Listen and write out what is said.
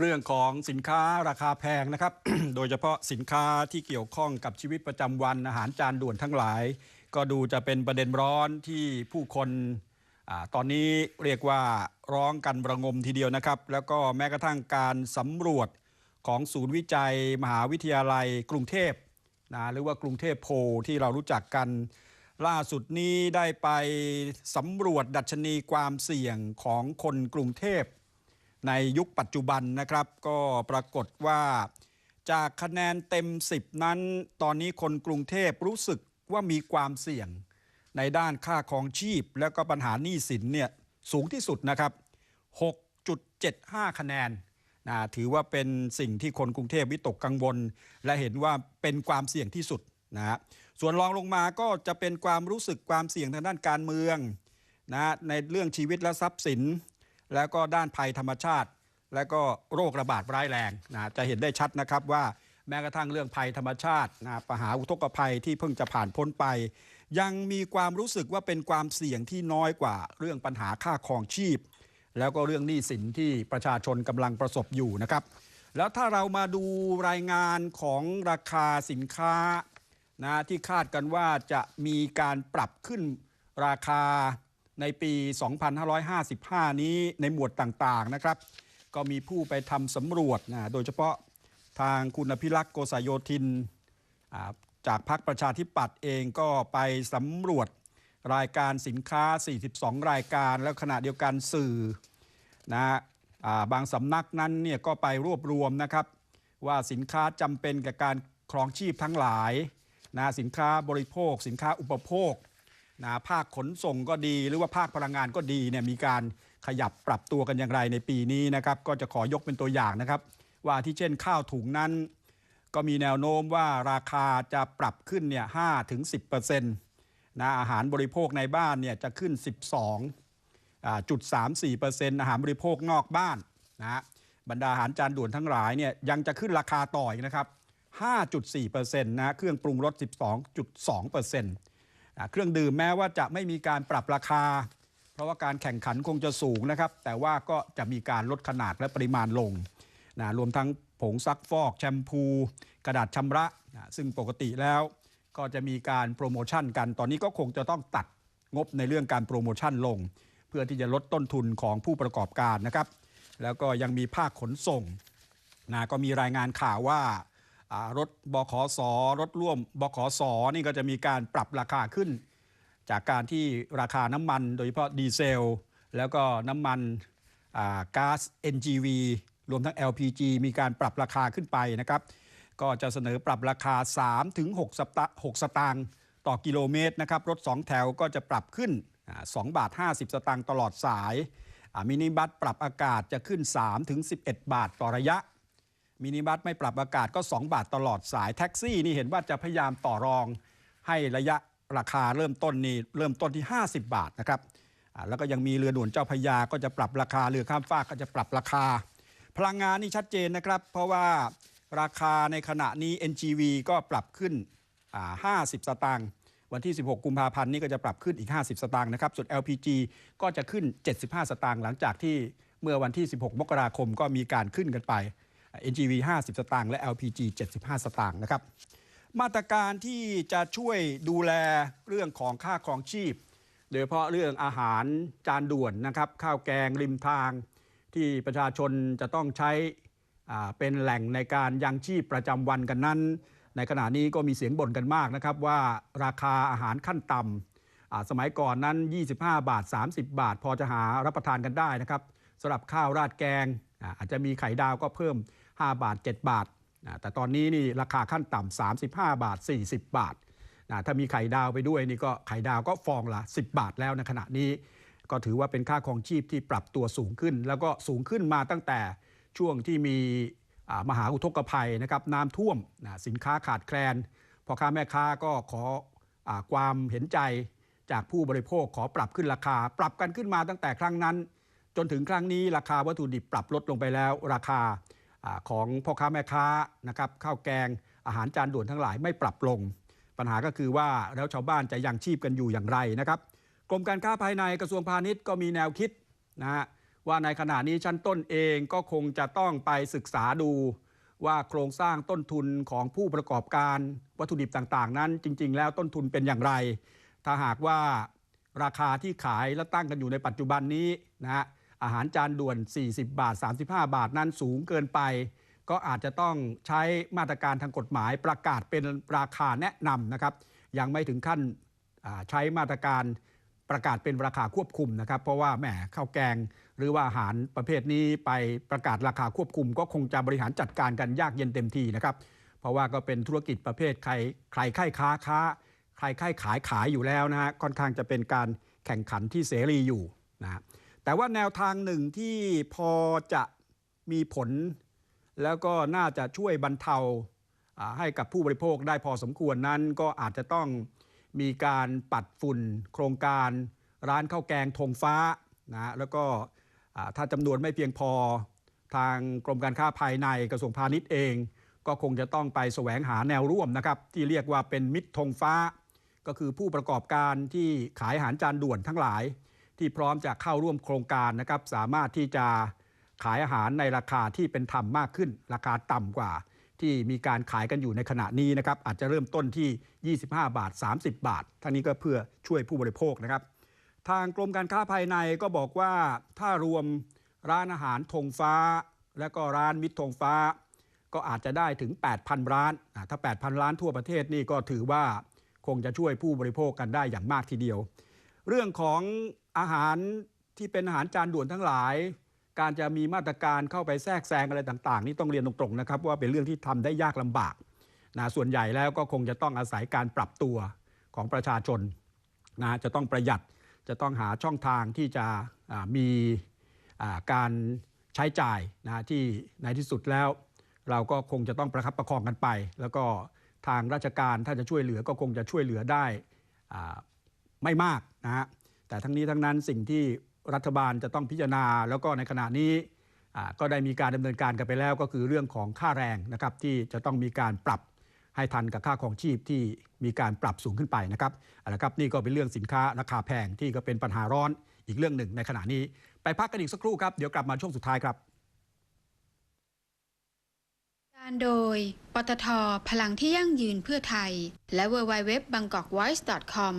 เรื่องของสินค้าราคาแพงนะครับ โดยเฉพาะสินค้าที่เกี่ยวข้องกับชีวิตประจำวันอาหารจานด่วนทั้งหลาย ก็ดูจะเป็นประเด็นร้อนที่ผู้คนอตอนนี้เรียกว่าร้องกันประงมทีเดียวนะครับ แล้วก็แม้กระทั่งการสำรวจของศูนย์วิจัย มหาวิทยาลัยกรุงเทพนะหรือว่ากรุงเทพโพที่เรารู้จักกันล่าสุดนี้ได้ไปสำรวจดัชนีความเสี่ยงของคนกรุงเทพ ในยุคปัจจุบันนะครับก็ปรากฏว่า จากคะแนนเต็ม 10 นั้น ตอนนี้คนกรุงเทพรู้สึกว่ามีความเสี่ยง ในด้านค่าครองชีพ แล้วก็ปัญหาหนี้สินเนี่ยสูงที่สุดนะครับ 6.75 คะแนนนะถือว่าเป็นสิ่งที่คนกรุงเทพวิตกกังวล และเห็นว่าเป็นความเสี่ยงที่สุดนะฮะส่วนรองลงมาก็จะเป็นความรู้สึกความเสี่ยงทางด้านการเมืองนะในเรื่องชีวิตและทรัพย์สิน แล้วก็ด้านภัยธรรมชาติ แล้วก็โรคระบาดร้ายแรงนะจะเห็นได้ชัดนะครับว่าแม้กระทั่งเรื่องภัยธรรมชาตินะปัญหาอุทกภัยที่เพิ่งจะผ่านพ้นไป ยังมีความรู้สึกว่าเป็นความเสี่ยงที่น้อยกว่าเรื่องปัญหาค่าครองชีพ แล้วก็เรื่องหนี้สินที่ประชาชนกำลังประสบอยู่นะครับ แล้วถ้าเรามาดูรายงานของราคาสินค้านะที่คาดกันว่าจะมีการปรับขึ้นราคา ในปี 2555 นี้ในหมวดต่างๆนะครับ ก็มีผู้ไปทำสำรวจนะโดยเฉพาะทางคุณพิรักษ์โกษโยธิน จากพรรคประชาธิปัตย์เองก็ไปสำรวจรายการสินค้า 42 รายการ แล้วขณะเดียวกันสื่อนะอาบางสำนักนั้นเนี่ยก็ไปรวบรวมนะครับ ว่าสินค้าจำเป็นกับการครองชีพทั้งหลายนะสินค้าบริโภค สินค้าอุปโภค นะภาคขนส่งก็ดี หรือว่าภาคพลังงานก็ดีเนี่ยมีการขยับปรับตัวกันอย่างไรในปีนี้นะครับก็จะขอยกเป็นตัวอย่างนะครับ ว่าที่เช่นข้าวถุงนั้น ก็มีแนวโน้มว่าราคาจะปรับขึ้นเนี่ย5ถึง10%นะอาหารบริโภคในบ้านเนี่ยจะขึ้น 12จุด34%อาหารบริโภคนอกบ้านนะบรรดาอาหารจานด่วนทั้งหลายเนี่ยยังจะขึ้นราคาต่ออีกนะครับ 5.4%นะเครื่องปรุงรส 12.2%นะ เครื่องดื่มแม้ว่าจะไม่มีการปรับราคา เพราะว่าการแข่งขันคงจะสูงนะครับ แต่ว่าก็จะมีการลดขนาดและปริมาณลงนะรวมทั้งผงซักฟอกแชมพู กระดาษชำระนะซึ่งปกติแล้วก็จะมีการโปรโมชั่นกัน ตอนนี้ก็คงจะต้องตัดงบในเรื่องการโปรโมชั่นลง เพื่อที่จะลดต้นทุนของผู้ประกอบการนะครับ แล้วก็ยังมีภาคขนส่งนะก็มีรายงานข่าวว่าอ่า รถบขสรถร่วมบขสนี่ก็จะมีการปรับราคาขึ้น จากการที่ราคาน้ำมันโดยเฉพาะดีเซล แล้วก็น้ำมันอ่าก๊าซ NGV รวมทั้ง LPG มีการปรับราคาขึ้นไปนะครับ ก็จะเสนอปรับราคา3ถึง6สตา6สตางค์ต่อกิโลเมตรนะครับ รถ 2 แถวก็จะปรับขึ้นอ่า2บาท 50 สตางค์ตลอดสายมินิบัสปรับอากาศจะขึ้น3ถึง11 บาทต่อระยะ มินิบัสไม่ปรับอากาศก็ 2 บาทตลอดสายแท็กซี่นี่เห็นว่าจะพยายามต่อรองให้ระยะราคาเริ่มต้นนี่เริ่มต้นที่ 50 บาทนะครับแล้วก็ยังมีเรือด่วนเจ้าพยาก็จะปรับราคาเรือข้ามฟากก็จะปรับราคา พลังงานนี่ชัดเจนนะครับ เพราะว่าราคาในขณะนี้ NGV ก็ปรับขึ้นอ่า50 สตางค์วันที่ 16 กุมภาพันธ์นี้ก็จะปรับขึ้นอีก 50 สตางค์นะครับส่วน LPG ก็จะขึ้น 75 สตางค์หลังจากที่เมื่อวันที่ 16 มกราคมก็มีการขึ้นกันไป NGV 50 สตางค์และ LPG 75 สตางค์นะครับ มาตรการที่จะช่วยดูแลเรื่องของค่าครองชีพ โดยเฉพาะเรื่องอาหารจานด่วนนะครับ ข้าวแกงริมทาง ที่ประชาชนจะต้องใช้เป็นแหล่งในการยังชีพประจำวันกันนั้น ในขณะนี้ก็มีเสียงบ่นกันมากนะครับว่าราคาอาหารขั้นต่ำสมัยก่อนนั้น 25 บาท 30 บาท พอจะหารับประทานกันได้นะครับสำหรับข้าวราดแกงอาจจะมีไข่ดาวก็เพิ่ม 5 บาท 7 บาทอ่าแต่ตอนนี้นี่ราคาขั้นต่ำ35 บาท 40 บาทนะถ้ามีไข่ดาวไปด้วยนี่ก็ไข่ดาวก็ฟองละ 10 บาทแล้วในขณะนี้ ก็ถือว่าเป็นค่าครองชีพที่ปรับตัวสูงขึ้น แล้วก็สูงขึ้นมาตั้งแต่ช่วงที่มีมหาอุทกภัยนะครับน้ำท่วมนะสินค้าขาดแคลนพ่อค้าแม่ค้าก็ขออความเห็นใจจากผู้บริโภคขอปรับขึ้นราคา ปรับกันขึ้นมาตั้งแต่ครั้งนั้น จนถึงครั้งนี้ราคาวัตถุดิบปรับลดลงไปแล้ว ราคา ของพ่อค้าแม่ค้านะครับข้าวแกงอาหารจานด่วนทั้งหลายไม่ปรับลง ปัญหาก็คือว่าแล้วชาวบ้านจะยังชีพกันอยู่อย่างไรนะครับกรมการค้าภายในกระทรวงพาณิชย์ก็มีแนวคิดนะฮะว่าในขณะนี้ชั้นต้นเองก็คงจะต้องไปศึกษาดูว่าโครงสร้างต้นทุนของผู้ประกอบการวัตถุดิบต่างๆ นั้น จริง ๆ แล้วต้นทุนเป็นอย่างไร ถ้าหากว่าราคาที่ขายและตั้งกันอยู่ในปัจจุบันนี้นะฮะ อาหารจานด่วน 40 บาท 35 บาทนั้นสูงเกินไป ก็อาจจะต้องใช้มาตรการทางกฎหมายประกาศเป็นราคาแนะนำนะครับ ยังไม่ถึงขั้นใช้มาตรการประกาศเป็นราคาควบคุมนะครับ เพราะว่าแหมข้าวแกง หรือว่าอาหารประเภทนี้ไปประกาศราคาควบคุม ก็คงจะบริหารจัดการกันยากเย็นเต็มทีนะครับ เพราะว่าก็เป็นธุรกิจประเภทใครใครค่ายค้าค้า ใครค่ายขายขายอยู่แล้วนะฮะค่อนข้างจะเป็นการแข่งขันที่เสรีอยู่นะฮะ แต่ว่าแนวทางหนึ่งที่พอจะมีผล แล้วก็น่าจะช่วยบรรเทาให้กับผู้บริโภคได้พอสมควรนั้น ก็อาจจะต้องมีการปัดฝุ่นโครงการร้านข้าวแกงธงฟ้านะแล้วก็ถ้าจำนวนไม่เพียงพอทางกรมการค้าภายในกระทรวงพาณิชย์เอง ก็คงจะต้องไปแสวงหาแนวร่วมนะครับที่เรียกว่าเป็นมิตรธงฟ้า ก็คือผู้ประกอบการที่ขายอาหารจานด่วนทั้งหลาย ที่พร้อมจะเข้าร่วมโครงการนะครับสามารถที่จะขายอาหารในราคาที่เป็นธรรมมากขึ้น ราคาต่ำกว่า ที่มีการขายกันอยู่ในขณะนี้นะครับอาจจะเริ่มต้นที่ 25 บาท 30 บาท ทั้งนี้ก็เพื่อช่วยผู้บริโภคนะครับ ทางกรมการค้าภายในก็บอกว่าถ้ารวมร้านอาหารธงฟ้า และก็ร้านมิตรธงฟ้า ก็อาจจะได้ถึง 8,000 ร้าน ถ้า 8,000 ร้านทั่วประเทศนี่ก็ถือว่าคงจะช่วยผู้บริโภคกันได้อย่างมากทีเดียว เรื่องของอาหารที่เป็นอาหารจานด่วนทั้งหลาย การจะมีมาตรการเข้าไปแทรกแซงอะไรต่าง ๆ นี่ต้องเรียนตรงๆนะครับว่าเป็นเรื่องที่ทำได้ยากลำบากนะส่วนใหญ่แล้วก็คงจะต้องอาศัยการปรับตัวของประชาชนนะจะต้องประหยัดจะต้องหาช่องทางที่จะมีการใช้จ่ายนะที่ในที่สุดแล้ว เราก็คงจะต้องประคับประคองกันไป แล้วก็ทางราชการถ้าจะช่วยเหลือก็คงจะช่วยเหลือได้อ่า ไม่มากนะฮะแต่ทั้งนี้ทั้งนั้นสิ่งที่รัฐบาลจะต้องพิจารณา แล้วก็ในขณะนี้ก็ได้มีการดำเนินการกันไปแล้ว ก็คือเรื่องของค่าแรงนะครับที่จะต้องมีการปรับให้ทันกับค่าของชีพที่มีการปรับสูงขึ้นไปนะครับเอาละครับนี่ก็เป็นเรื่องสินค้าราคาแพงที่ก็เป็นปัญหาร้อนอีกเรื่องหนึ่งในขณะนี้ ไปพักกันอีกสักครู่ครับ เดี๋ยวกลับมาช่วงสุดท้ายครับการโดย ปตท พลังที่ยั่งยืนเพื่อไทย และ w w w b a n g k o k v o i c e c o m